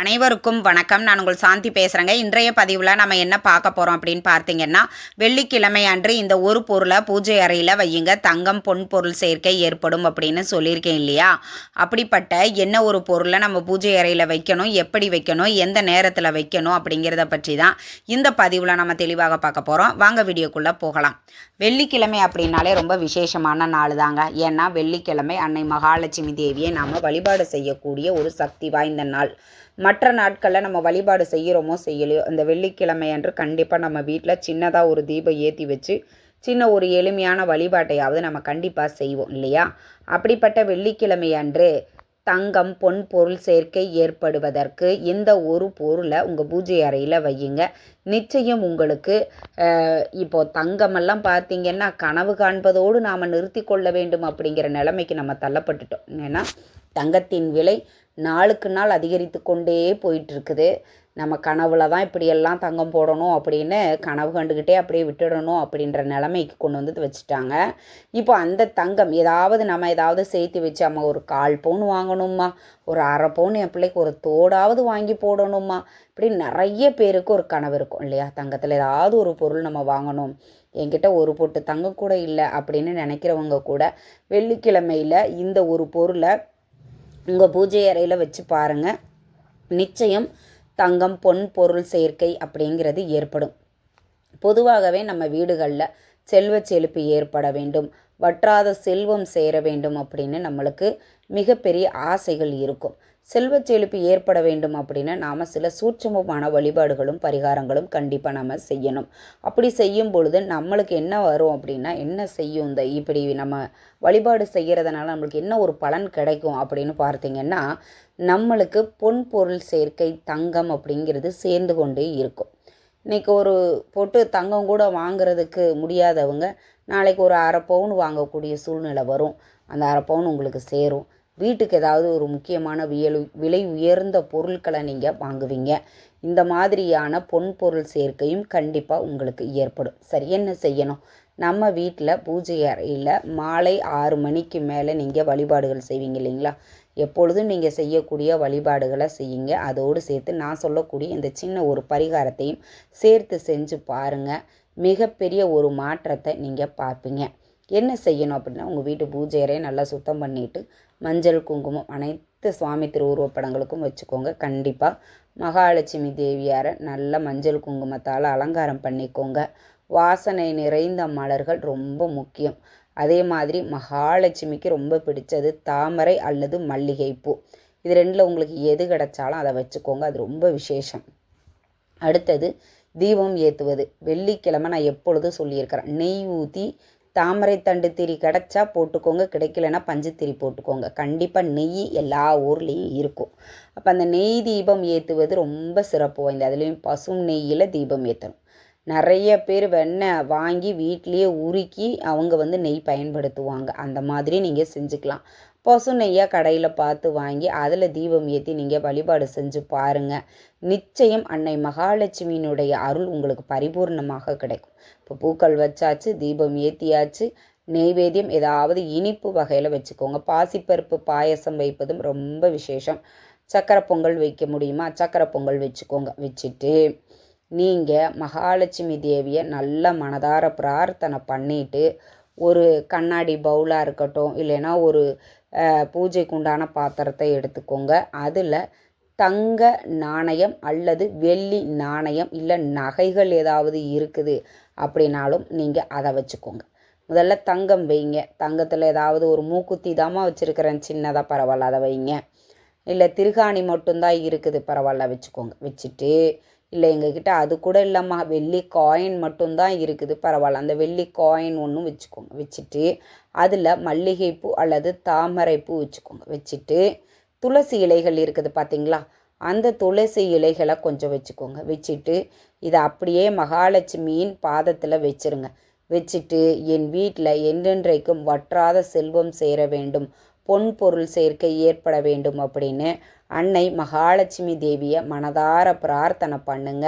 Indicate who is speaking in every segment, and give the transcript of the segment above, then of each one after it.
Speaker 1: அனைவருக்கும் வணக்கம். நான் உங்கள் சாந்தி பேசுகிறேங்க இன்றைய பதிவில் நம்ம என்ன பார்க்க போகிறோம் அப்படின்னு பார்த்தீங்கன்னா வெள்ளிக்கிழமை அன்று இந்த ஒரு பொருளை பூஜை அறையில் வையுங்க. தங்கம் பொன் பொருள் சேர்க்கை ஏற்படும் அப்படின்னு சொல்லியிருக்கேன் இல்லையா? அப்படிப்பட்ட என்ன ஒரு பொருளை நம்ம பூஜை அறையில் வைக்கணும்? எப்படி வைக்கணும்? எந்த நேரத்தில் வைக்கணும்? அப்படிங்கிறத பற்றி தான் இந்த பதிவில் நம்ம தெளிவாக பார்க்க போகிறோம் வாங்க வீடியோக்குள்ளே போகலாம். வெள்ளிக்கிழமை அப்படின்னாலே ரொம்ப விசேஷமான நாள் தாங்க. ஏன்னா வெள்ளிக்கிழமை அன்னை மகாலட்சுமி தேவியை நாம் வழிபாடு செய்யக்கூடிய ஒரு சக்தி வாய்ந்த நாள். மற்ற நாட்களில் நம்ம வழிபாடு செய்கிறோமோ செய்யலையோ அந்த வெள்ளிக்கிழமை அன்று கண்டிப்பாக நம்ம வீட்டில் சின்னதாக ஒரு தீபம் ஏற்றி வச்சு சின்ன ஒரு எளிமையான வழிபாட்டையாவது நம்ம கண்டிப்பாக செய்வோம் இல்லையா? அப்படிப்பட்ட வெள்ளிக்கிழமை அன்று தங்கம் பொன் பொருள் சேர்க்கை ஏற்படுவதற்கு இந்த ஒரு பொருளை உங்கள் பூஜை அறையில் வையுங்க. நிச்சயம் உங்களுக்கு இப்போது இப்போ தங்கமெல்லாம் பார்த்தீங்கன்னா கனவு காண்பதோடு நாம் நிறுத்தி கொள்ள வேண்டும் அப்படிங்கிற நிலைமைக்கு நம்ம தள்ளப்பட்டுட்டோம். ஏன்னா தங்கத்தின் விலை நாளுக்கு நாள் அதிகரித்து கொண்டே போயிட்டுருக்குது. நம்ம கனவுல தான் இப்படியெல்லாம் தங்கம் போடணும் அப்படின்னு கனவு கண்டுக்கிட்டே அப்படியே விட்டுடணும் அப்படின்ற நிலைமைக்கு கொண்டு வந்து வச்சுட்டாங்க. இப்போ அந்த தங்கம் ஏதாவது நம்ம ஏதாவது சேர்த்து வச்சு அம்மா ஒரு கால் பவுன் வாங்கணுமா ஒரு அரை பவுன் என் பிள்ளைக்கு ஒரு தோடாவது வாங்கி போடணுமா இப்படி நிறைய பேருக்கு ஒரு கனவு இருக்கும் இல்லையா? தங்கத்தில் ஏதாவது ஒரு பொருள் நம்ம வாங்கணும். என்கிட்ட ஒரு பொட்டு தங்கம் கூட இல்லை அப்படின்னு நினைக்கிறவங்க கூட வெள்ளிக்கிழமையில் இந்த ஒரு பொருளை உங்கள் பூஜை அறையில் வச்சு பாருங்கள் நிச்சயம் தங்கம் பொன் பொருள் சேர்க்கை அப்படிங்கிறது ஏற்படும். பொதுவாகவே நம்ம வீடுகளில் செல்வ செழிப்பு ஏற்பட வேண்டும். வற்றாத செல்வம் சேர வேண்டும் அப்படின்னு நம்மளுக்கு மிகப்பெரிய ஆசைகள் இருக்கும். செல்வச் செழிப்பு ஏற்பட வேண்டும் அப்படின்னா நாம் சில சூட்சமமான வழிபாடுகளும் பரிகாரங்களும் கண்டிப்பாக நம்ம செய்யணும். அப்படி செய்யும் பொழுது நம்மளுக்கு என்ன வரும் அப்படின்னா என்ன செய்யும் இந்த இப்படி நம்ம வழிபாடு செய்கிறதுனால நம்மளுக்கு என்ன ஒரு பலன் கிடைக்கும் அப்படின்னு பார்த்தீங்கன்னா நம்மளுக்கு பொன் பொருள் சேர்க்கை தங்கம் அப்படிங்கிறது சேர்ந்து கொண்டே இருக்கும். இன்றைக்கி ஒரு பொட்டு தங்கம் கூட வாங்குறதுக்கு முடியாதவங்க நாளைக்கு ஒரு அரை பவுன் வாங்கக்கூடிய சூழ்நிலை வரும். அந்த அரை பவுன் உங்களுக்கு சேரும். வீட்டுக்கு ஏதாவது ஒரு முக்கியமான வியல் விலை உயர்ந்த பொருட்களை நீங்கள் வாங்குவீங்க. இந்த மாதிரியான பொன் பொருள் சேர்க்கையும் கண்டிப்பாக உங்களுக்கு ஏற்படும். சரி என்ன செய்யணும்? நம்ம வீட்டில் பூஜை அறையில் மாலை ஆறு மணிக்கு மேலே நீங்கள் வழிபாடுகள் செய்வீங்க இல்லைங்களா? எப்பொழுதும் நீங்கள் செய்யக்கூடிய வழிபாடுகளை செய்யுங்க. அதோடு சேர்த்து நான் சொல்லக்கூடிய இந்த சின்ன ஒரு பரிகாரத்தையும் சேர்த்து செஞ்சு பாருங்கள் மிகப்பெரிய ஒரு மாற்றத்தை நீங்கள் பார்ப்பீங்க. என்ன செய்யணும் அப்படின்னா உங்கள் வீட்டு பூஜை அறையை நல்லா சுத்தம் பண்ணிவிட்டு மஞ்சள் குங்குமம் அனைத்து சுவாமி திருவுருவப்படங்களுக்கும் வச்சுக்கோங்க. கண்டிப்பாக மகாலட்சுமி தேவியாரை நல்ல மஞ்சள் குங்குமத்தால் அலங்காரம் பண்ணிக்கோங்க. வாசனை நிறைந்த மலர்கள் ரொம்ப முக்கியம். அதே மாதிரி மகாலட்சுமிக்கு ரொம்ப பிடிச்சது தாமரை அல்லது மல்லிகைப்பூ. இது ரெண்டில் உங்களுக்கு எது கிடைச்சாலும் அதை வச்சுக்கோங்க. அது ரொம்ப விசேஷம். அடுத்தது தீபம் ஏற்றுவது வெள்ளிக்கிழமை நான் எப்பொழுதும் சொல்லியிருக்கிறேன். நெய் ஊற்றி தாமரை தண்டு திரி கிடச்சா போட்டுக்கோங்க கிடைக்கலனா பஞ்சு திரி போட்டுக்கோங்க. கண்டிப்பாக நெய் எல்லா ஊர்லேயும் இருக்கும். அப்போ அந்த நெய் தீபம் ஏற்றுவது ரொம்ப சிறப்பு வாய்ந்தது. அதுலேயும் பசும் நெய்யில் தீபம் ஏற்றணும் நிறைய பேர் வெண்ணெய் வாங்கி வீட்லேயே உருக்கி அவங்க வந்து நெய் பயன்படுத்துவாங்க. அந்த மாதிரி நீங்கள் செஞ்சுக்கலாம். பசு நெய்யாக கடையில் பார்த்து வாங்கி அதில் தீபம் ஏற்றி நீங்கள் வழிபாடு செஞ்சு பாருங்கள் நிச்சயம் அன்னை மகாலட்சுமியினுடைய அருள் உங்களுக்கு பரிபூர்ணமாக கிடைக்கும். இப்போ பூக்கள் வச்சாச்சு தீபம் ஏற்றியாச்சு நெய்வேத்தியம் ஏதாவது இனிப்பு வகையில் வச்சுக்கோங்க. பாசிப்பருப்பு பாயசம் வைப்பதும் ரொம்ப விசேஷம். சக்கரை பொங்கல் வைக்க முடியுமா? சக்கரை பொங்கல் வச்சுக்கோங்க. வச்சுட்டு நீங்கள் மகாலட்சுமி தேவியை நல்ல மனதார பிரார்த்தனை பண்ணிட்டு ஒரு கண்ணாடி பவுலாக இருக்கட்டும் இல்லைன்னா ஒரு பூஜைக்கு உண்டான பாத்திரத்தை எடுத்துக்கோங்க. அதில் தங்க நாணயம் அல்லது வெள்ளி நாணயம் இல்லை நகைகள் ஏதாவது இருக்குது அப்படின்னாலும் நீங்கள் அதை வச்சுக்கோங்க. முதல்ல தங்கம் வைங்க. தங்கத்தில் ஏதாவது ஒரு மூக்குத்தி தாமா வச்சுருக்கிறேன். சின்னதாக பரவாயில்ல அதை வைங்க. இல்லை திருகாணி மட்டும்தான் இருக்குது. பரவாயில்ல வச்சுக்கோங்க. வச்சுட்டு இல்லை எங்ககிட்ட அது கூட இல்லைம்மா. வெள்ளி காயின் மட்டும்தான் இருக்குது. பரவாயில்ல. அந்த வெள்ளி காயின் ஒன்றும் வச்சுக்கோங்க. வச்சுட்டு அதில் மல்லிகைப்பூ அல்லது தாமரைப்பூ வச்சுக்கோங்க. வச்சுட்டு துளசி இலைகள் இருக்குது பார்த்தீங்களா? அந்த துளசி இலைகளை கொஞ்சம் வச்சுக்கோங்க. வச்சுட்டு இதை அப்படியே மகாலட்சுமியின் பாதத்தில் வச்சிருங்க. வச்சுட்டு என் வீட்டில் என்றென்றைக்கும் வற்றாத செல்வம் சேர வேண்டும். பொன் பொருள் சேர்க்கை ஏற்பட வேண்டும் அப்படின்னு அன்னை மகாலட்சுமி தேவியை மனதார பிரார்த்தனை பண்ணுங்க.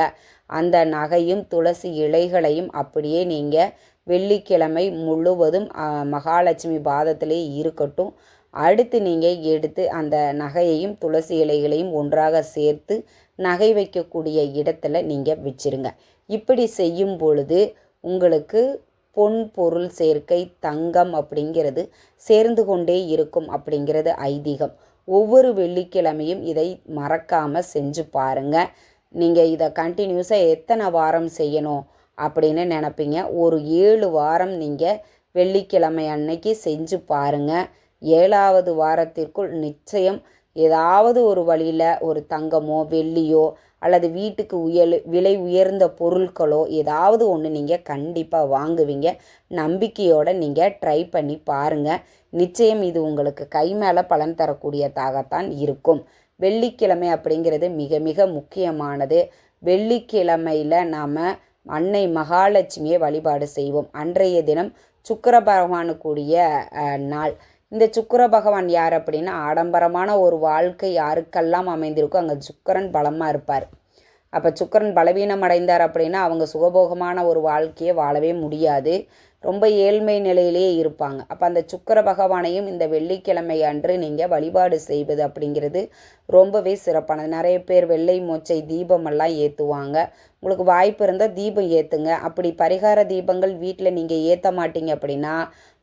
Speaker 1: அந்த நகையும் துளசி இலைகளையும் அப்படியே நீங்கள் வெள்ளிக்கிழமை முழுவதும் மகாலட்சுமி பாதத்திலே இருக்கட்டும். அடுத்து நீங்கள் எடுத்து அந்த நகையையும் துளசி இலைகளையும் ஒன்றாக சேர்த்து நகை வைக்கக்கூடிய இடத்துல நீங்கள் வச்சிருங்க. இப்படி செய்யும் பொழுது உங்களுக்கு பொன் பொருள் சேர்க்கை தங்கம் அப்படிங்கிறது சேர்ந்து கொண்டே இருக்கும் அப்படிங்கிறது ஐதீகம். ஒவ்வொரு வெள்ளிக்கிழமையும் இதை மறக்காமல் செஞ்சு பாருங்கள் நீங்கள் இதை கண்டினியூஸாக எத்தனை வாரம் செய்யணும் அப்படின்னு நினப்பீங்க. ஒரு ஏழு வாரம் நீங்கள் வெள்ளிக்கிழமை அன்னைக்கு செஞ்சு பாருங்கள் ஏழாவது வாரத்திற்குள் நிச்சயம் ஏதாவது ஒரு வழியில் ஒரு தங்கமோ வெள்ளியோ அல்லது வீட்டுக்கு உயல் விலை உயர்ந்த பொருட்களோ ஏதாவது ஒன்று நீங்கள் கண்டிப்பாக வாங்குவீங்க. நம்பிக்கையோடு நீங்கள் ட்ரை பண்ணி பாருங்கள் நிச்சயம் இது உங்களுக்கு கை மேலே பலன் தரக்கூடியதாகத்தான் இருக்கும். வெள்ளிக்கிழமை அப்படிங்கிறது மிக மிக முக்கியமானது. வெள்ளிக்கிழமையில் நாம் அன்னை மகாலட்சுமியை வழிபாடு செய்வோம். அன்றைய தினம் சுக்கர பகவானுக்குரிய நாள். இந்த சுக்கர பகவான் யார் அப்படின்னா ஆடம்பரமான ஒரு வாழ்க்கை யாருக்கெல்லாம் அமைந்திருக்கோ அங்கே சுக்கரன் பலமாக இருப்பார். அப்போ சுக்கரன் பலவீனம் அடைந்தார் அப்படின்னா அவங்க சுகபோகமான ஒரு வாழ்க்கையை வாழவே முடியாது. ரொம்ப ஏழ்மை நிலையிலேயே இருப்பாங்க. அப்போ அந்த சுக்கர பகவானையும் இந்த வெள்ளிக்கிழமை அன்று நீங்கள் வழிபாடு செய்வது அப்படிங்கிறது ரொம்பவே சிறப்பானது நிறைய பேர் வெள்ளை மூச்சை தீபமெல்லாம் ஏற்றுவாங்க உங்களுக்கு வாய்ப்பு இருந்தால் தீபம் ஏற்றுங்க அப்படி பரிகார தீபங்கள் வீட்டில் நீங்கள் ஏற்ற மாட்டீங்க அப்படின்னா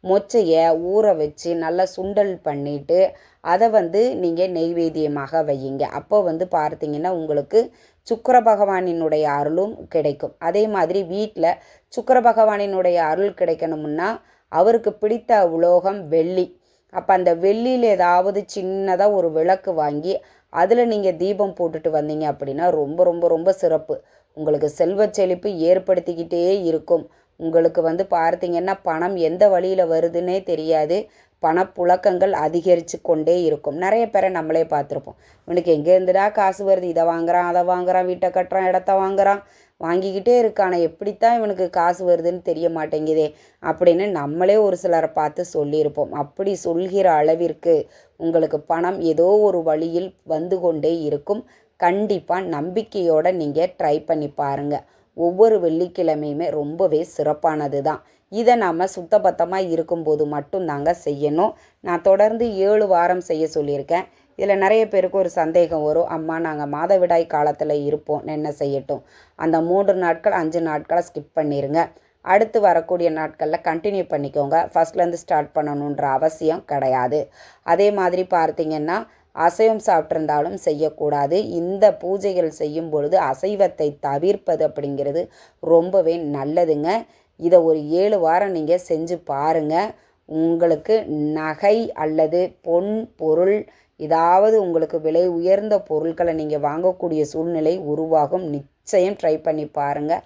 Speaker 1: மொச்சையை ஊற வச்சு நல்லா சுண்டல் பண்ணிவிட்டு அதை வந்து நீங்கள் நெய்வேத்தியமாக வையுங்க. அப்போ வந்து பார்த்தீங்கன்னா உங்களுக்கு சுக்கர பகவானினுடைய அருளும் கிடைக்கும். அதே மாதிரி வீட்டில் சுக்கர பகவானினுடைய அருள் கிடைக்கணும்னா அவருக்கு பிடித்த உலோகம் வெள்ளி. அப்போ அந்த வெள்ளியில் ஏதாவது சின்னதாக ஒரு விளக்கு வாங்கி அதில் நீங்கள் தீபம் போட்டுட்டு வந்தீங்க அப்படின்னா ரொம்ப ரொம்ப ரொம்ப சிறப்பு. உங்களுக்கு செல்வ செழிப்பு ஏற்படுத்திக்கிட்டே இருக்கும். உங்களுக்கு வந்து பார்த்தீங்கன்னா பணம் எந்த வழியில் வருதுன்னே தெரியாது. பணப்புழக்கங்கள் அதிகரித்து கொண்டே இருக்கும். நிறைய பேரை நம்மளே பார்த்துருப்போம். இவனுக்கு எங்கேருந்துடா காசு வருது? இதை வாங்குறான் அதை வாங்குறான் வீட்டை கட்டுறான் இடத்த வாங்குறான். வாங்கிக்கிட்டே இருக்கான. எப்படித்தான் இவனுக்கு காசு வருதுன்னு தெரிய மாட்டேங்குதே அப்படின்னு நம்மளே ஒரு சிலரை பார்த்து சொல்லியிருப்போம். அப்படி சொல்கிற அளவிற்கு உங்களுக்கு பணம் ஏதோ ஒரு வழியில் வந்து கொண்டே இருக்கும். கண்டிப்பாக நம்பிக்கையோடு நீங்கள் ட்ரை பண்ணி பாருங்கள் ஒவ்வொரு வெள்ளிக்கிழமையுமே ரொம்பவே சிறப்பானது தான் இதை நாம் சுத்தபத்தமாக இருக்கும்போது மட்டும்தாங்க செய்யணும். நான் தொடர்ந்து ஏழு வாரம் செய்ய சொல்லியிருக்கேன். இதில் நிறைய பேருக்கு ஒரு சந்தேகம் வரும். அம்மா நாங்கள் மாதவிடாய் காலத்தில் இருப்போம். என்ன செய்யட்டும்? அந்த மூன்று நாட்கள் அஞ்சு நாட்களை ஸ்கிப் பண்ணிடுங்க அடுத்து வரக்கூடிய நாட்களில் கண்டினியூ பண்ணிக்கோங்க. ஃபஸ்ட்லேருந்து ஸ்டார்ட் பண்ணணுன்ற அவசியம் கிடையாது. அதே மாதிரி பார்த்தீங்கன்னா அசைவம் சாப்பிட்ருந்தாலும் செய்யக்கூடாது. இந்த பூஜைகள் செய்யும் பொழுது அசைவத்தை தவிர்ப்பது அப்படிங்கிறது ரொம்பவே நல்லதுங்க. இதை ஒரு ஏழு வாரம் நீங்கள் செஞ்சு பாருங்கள் உங்களுக்கு நகை அல்லது பொன் பொருள் ஏதாவது உங்களுக்கு விலை உயர்ந்த பொருட்களை நீங்கள் வாங்கக்கூடிய சூழ்நிலை உருவாகும். நிச்சயம் ட்ரை பண்ணி பாருங்கள்